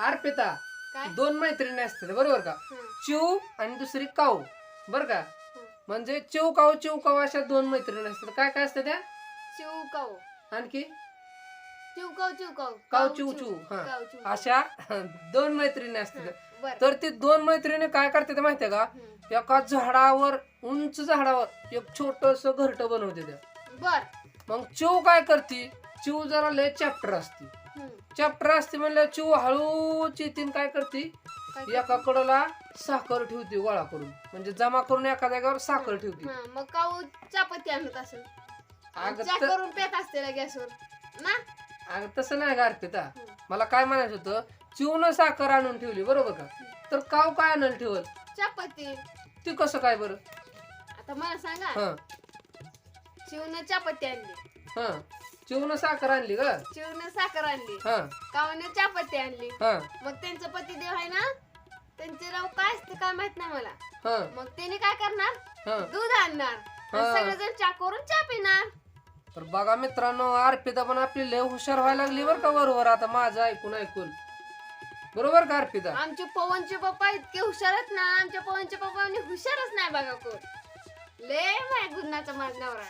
अर्पिता काय? दोन मैत्रिणी असतात बरोबर का? हं, चिव आणि दुसरी काऊ बर का. म्हणजे चिव काऊ चिव काऊ अशा दोन मैत्रिणी असतात. काय काय असतं त्या? चिवकाऊ आणखी? चिवकाऊ चिवकाऊ काऊ. चिव चिव हा. काऊ चिव अशा दोन मैत्रिणी असतात. बर. तर ते दोन मैत्रिणी काय करतात माहितीये का? एका झाडावर उंच झाडावर एक छोटस घरट बनवते त्या. बर. मग चिव काय करते? चिव जरा लय चॅप्टर असते. चॅप्टर असते म्हणलं चिव हळू चितीन काय करते? काय एका कडला साखर ठेवते गोळा करून. म्हणजे जमा करून एका जागेवर साखर ठेवते. हा, मग काऊ चापत्ती आणत असेल? अगं चहा त- करून पेत असते ना गॅसवर. ना? अगं तसं नाही का अर्पिता. मला काय म्हणायचं होतं? चिवनं साखर आणून ठेवली बरोबर का? तर काव काय आणून ठेवल? चापत्ती ती कसं काय बरं? आता मला सांगा. हा. चिवनं चापत्ती आणली. हा. चिवनं साखर आणली का चिवनं साखर आणली. हा. कावनं चापत्ती आणली. हा. मग त्यांचं पतिदेव आहे ना त्यांचे राव काय असते काय माहीत नाही मला. हा. मग त्यांनी काय करणार? दूध आणणार. हा. सगळेजण चा करून चा पिणार. तर बघा मित्रांनो अर्पिता पण आपली लय हुशार व्हायला लागली बरं का बरोबर आता माझं ऐकून ऐकून. बरोबर का अर्पिता आमचे पवनचे पप्पा इतके हुशार आहेत ना आमच्या पवनचे पप्पा हुशारच नाही बघा कोण. लय माय गुन्हाचा माझा नवरा